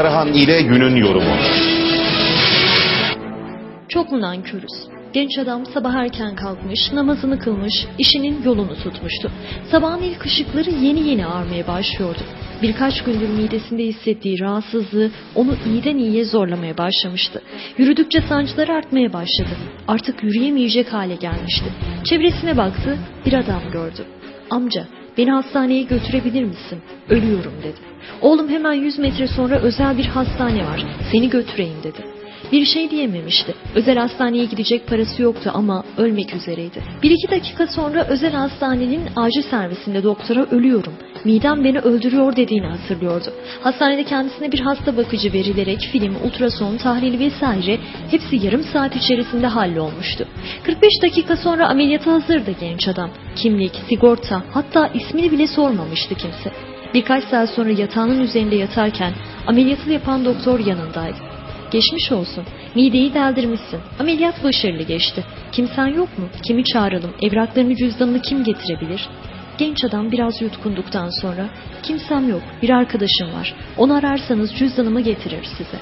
Karahan ile günün yorumu. Çok mu nankörüz? Genç adam sabah erken kalkmış, namazını kılmış, işinin yolunu tutmuştu. Sabahın ilk ışıkları yeni yeni ağarmaya başlıyordu. Birkaç gündür midesinde hissettiği rahatsızlığı onu iyiden iyiye zorlamaya başlamıştı. Yürüdükçe sancıları artmaya başladı. Artık yürüyemeyecek hale gelmişti. Çevresine baktı, bir adam gördü. Amca, beni hastaneye götürebilir misin? Ölüyorum dedi. Oğlum hemen 100 metre sonra özel bir hastane var, seni götüreyim dedi. Bir şey diyememişti. Özel hastaneye gidecek parası yoktu ama ölmek üzereydi. Bir iki dakika sonra özel hastanenin acil servisinde doktora ölüyorum. Midem beni öldürüyor dediğini hatırlıyordu. Hastanede kendisine bir hasta bakıcı verilerek film, ultrason, tahlil vesaire hepsi yarım saat içerisinde hallolmuştu. 45 dakika sonra ameliyata hazırdı genç adam. Kimlik, sigorta hatta ismini bile sormamıştı kimse. Birkaç saat sonra yatağının üzerinde yatarken ameliyatı yapan doktor yanındaydı. Geçmiş olsun. Mideyi deldirmişsin. Ameliyat başarılı geçti. Kimsen yok mu? Kimi çağıralım? Evraklarını cüzdanını kim getirebilir? Genç adam biraz yutkunduktan sonra kimsem yok. Bir arkadaşım var. Onu ararsanız cüzdanımı getirir size.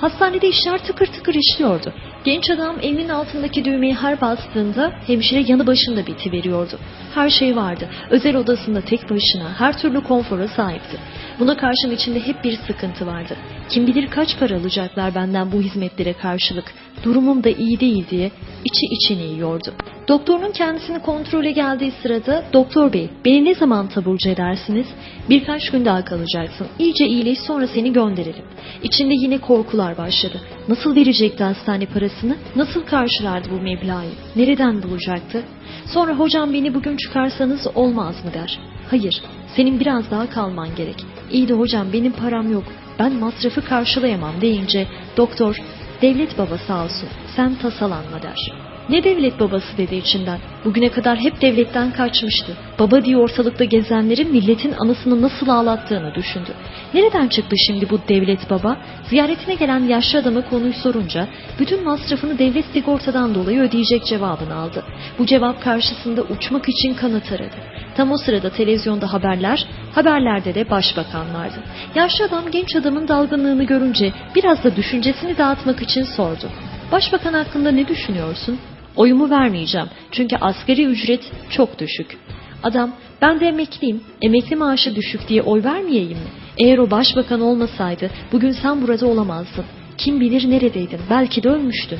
Hastanede işler tıkır tıkır işliyordu. Genç adam elinin altındaki düğmeyi her bastığında hemşire yanı başında biti veriyordu. Her şey vardı. Özel odasında tek başına her türlü konfora sahipti. Buna karşın içinde hep bir sıkıntı vardı. Kim bilir kaç para alacaklar benden bu hizmetlere karşılık. Durumum da iyi değil diye içi içini yiyordu. Doktorun kendisini kontrole geldiği sırada doktor bey beni ne zaman taburcu edersiniz? Birkaç gün daha kalacaksın. İyice iyileş sonra seni gönderelim. İçinde yine korkular başladı. Nasıl verecekti hastane parasını? Nasıl karşılardı bu meblağı? Nereden bulacaktı? Sonra hocam beni bugün çıkarsanız olmaz mı der. Hayır, senin biraz daha kalman gerek. İyi de hocam benim param yok. Ben masrafı karşılayamam deyince doktor devlet baba sağ olsun sen tasalanma der. Ne devlet babası dedi içinden. Bugüne kadar hep devletten kaçmıştı. Baba diye ortalıkta gezenlerin milletin anısını nasıl ağlattığını düşündü. Nereden çıktı şimdi bu devlet baba? Ziyaretine gelen yaşlı adama konuyu sorunca bütün masrafını devlet sigortadan dolayı ödeyecek cevabını aldı. Bu cevap karşısında uçmak için kanat aradı. Tam o sırada televizyonda haberler, haberlerde de başbakan vardı. Yaşlı adam genç adamın dalgınlığını görünce biraz da düşüncesini dağıtmak için sordu. Başbakan hakkında ne düşünüyorsun? Oyumu vermeyeceğim çünkü asgari ücret çok düşük. Adam ben de emekliyim, emekli maaşı düşük diye oy vermeyeyim mi? Eğer o başbakan olmasaydı bugün sen burada olamazdın. Kim bilir neredeydin, belki de ölmüştün.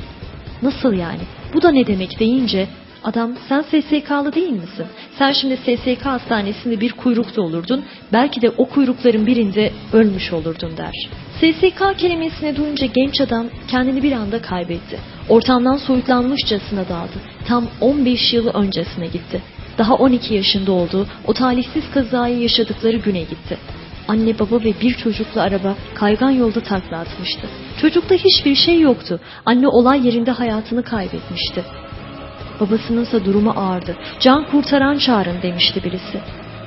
Nasıl yani? Bu da ne demek deyince adam sen SSK'lı değil misin? Sen şimdi SSK hastanesinde bir kuyrukta olurdun, belki de o kuyrukların birinde ölmüş olurdun der. SSK kelimesini duyunca genç adam kendini bir anda kaybetti. Ortamdan soyutlanmışçasına daldı. Tam 15 yılı öncesine gitti. Daha 12 yaşında olduğu o talihsiz kazayı yaşadıkları güne gitti. Anne baba ve bir çocuklu araba kaygan yolda takla atmıştı. Çocukta hiçbir şey yoktu. Anne olay yerinde hayatını kaybetmişti. Babasınınsa durumu ağırdı. Can kurtaran çağırın demişti birisi.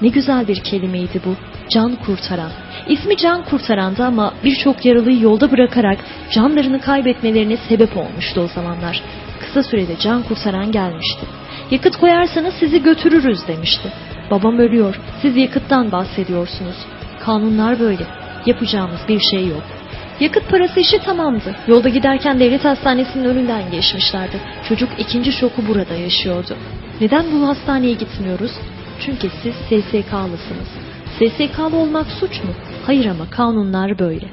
Ne güzel bir kelimeydi bu. Can kurtaran. İsmi can kurtarandı ama birçok yaralıyı yolda bırakarak canlarını kaybetmelerine sebep olmuştu o zamanlar. Kısa sürede can kurtaran gelmişti. Yakıt koyarsanız sizi götürürüz demişti. Babam ölüyor. Siz yakıttan bahsediyorsunuz. Kanunlar böyle. Yapacağımız bir şey yok. Yakıt parası işi tamamdı. Yolda giderken devlet hastanesinin önünden geçmişlerdi. Çocuk ikinci şoku burada yaşıyordu. Neden bu hastaneye gitmiyoruz? Çünkü siz SSK'lısınız. SSK'lı olmak suç mu? Hayır ama kanunlar böyle.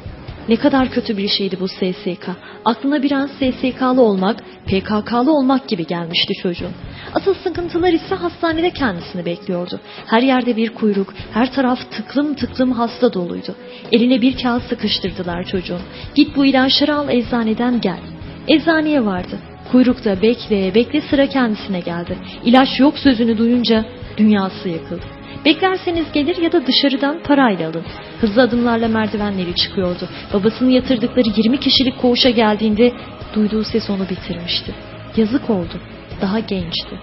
Ne kadar kötü bir şeydi bu SSK. Aklına bir an SSK'lı olmak, PKK'lı olmak gibi gelmişti çocuğun. Asıl sıkıntılar ise hastanede kendisini bekliyordu. Her yerde bir kuyruk, her taraf tıklım tıklım hasta doluydu. Eline bir kağıt sıkıştırdılar çocuğun. Git bu ilaçları al eczaneden gel. Eczaneye vardı. Kuyrukta bekle bekle sıra kendisine geldi. İlaç yok sözünü duyunca dünyası yıkıldı. Beklerseniz gelir ya da dışarıdan parayla alın. Hızlı adımlarla merdivenleri çıkıyordu. Babasını yatırdıkları 20 kişilik koğuşa geldiğinde duyduğu ses onu bitirmişti. Yazık oldu. Daha gençti.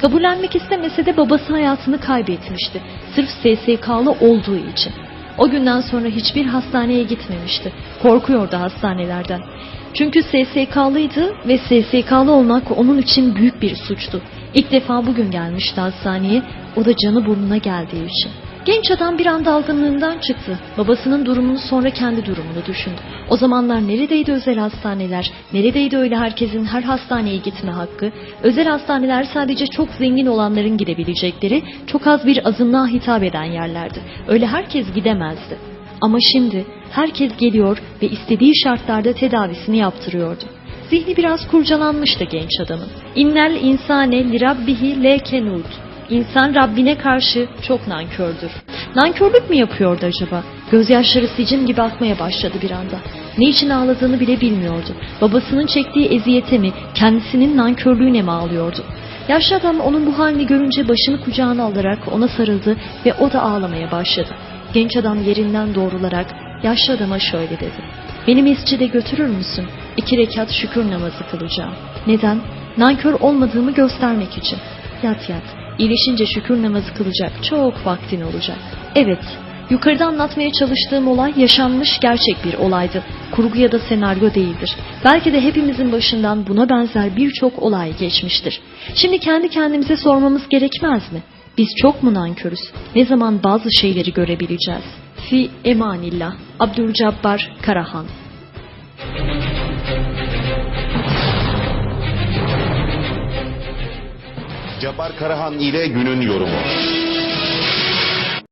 Kabullenmek istemese de babası hayatını kaybetmişti. Sırf SSK'lı olduğu için. O günden sonra hiçbir hastaneye gitmemişti. Korkuyordu hastanelerden. Çünkü SSK'lıydı ve SSK'lı olmak onun için büyük bir suçtu. İlk defa bugün gelmişti hastaneye, o da canı burnuna geldiği için. Genç adam bir an dalgınlığından çıktı. Babasının durumunu sonra kendi durumunu düşündü. O zamanlar neredeydi özel hastaneler, neredeydi öyle herkesin her hastaneye gitme hakkı, özel hastaneler sadece çok zengin olanların gidebilecekleri, çok az bir azınlığa hitap eden yerlerdi. Öyle herkes gidemezdi. Ama şimdi herkes geliyor ve istediği şartlarda tedavisini yaptırıyordu. Zihni biraz kurcalanmıştı genç adamın. İnnel insane li rabbihi lekenud. İnsan Rabbine karşı çok nankördür. Nankörlük mü yapıyordu acaba? Gözyaşları sicim gibi akmaya başladı bir anda. Ne için ağladığını bile bilmiyordu. Babasının çektiği eziyete mi, kendisinin nankörlüğüne mi ağlıyordu? Yaşlı adam onun bu halini görünce başını kucağına alarak ona sarıldı ve o da ağlamaya başladı. Genç adam yerinden doğrularak yaşlı adama şöyle dedi. Beni mescide götürür müsün? İki rekat şükür namazı kılacağım. Neden? Nankör olmadığımı göstermek için. Yat yat. İyileşince şükür namazı kılacak çok vaktin olacak. Evet, yukarıda anlatmaya çalıştığım olay yaşanmış gerçek bir olaydı. Kurgu ya da senaryo değildir. Belki de hepimizin başından buna benzer birçok olay geçmiştir. Şimdi kendi kendimize sormamız gerekmez mi? Biz çok mu nankörüz? Ne zaman bazı şeyleri görebileceğiz? Fi emanillah. Abdülcabbar Karahan Cabbar Karahan ile günün yorumu.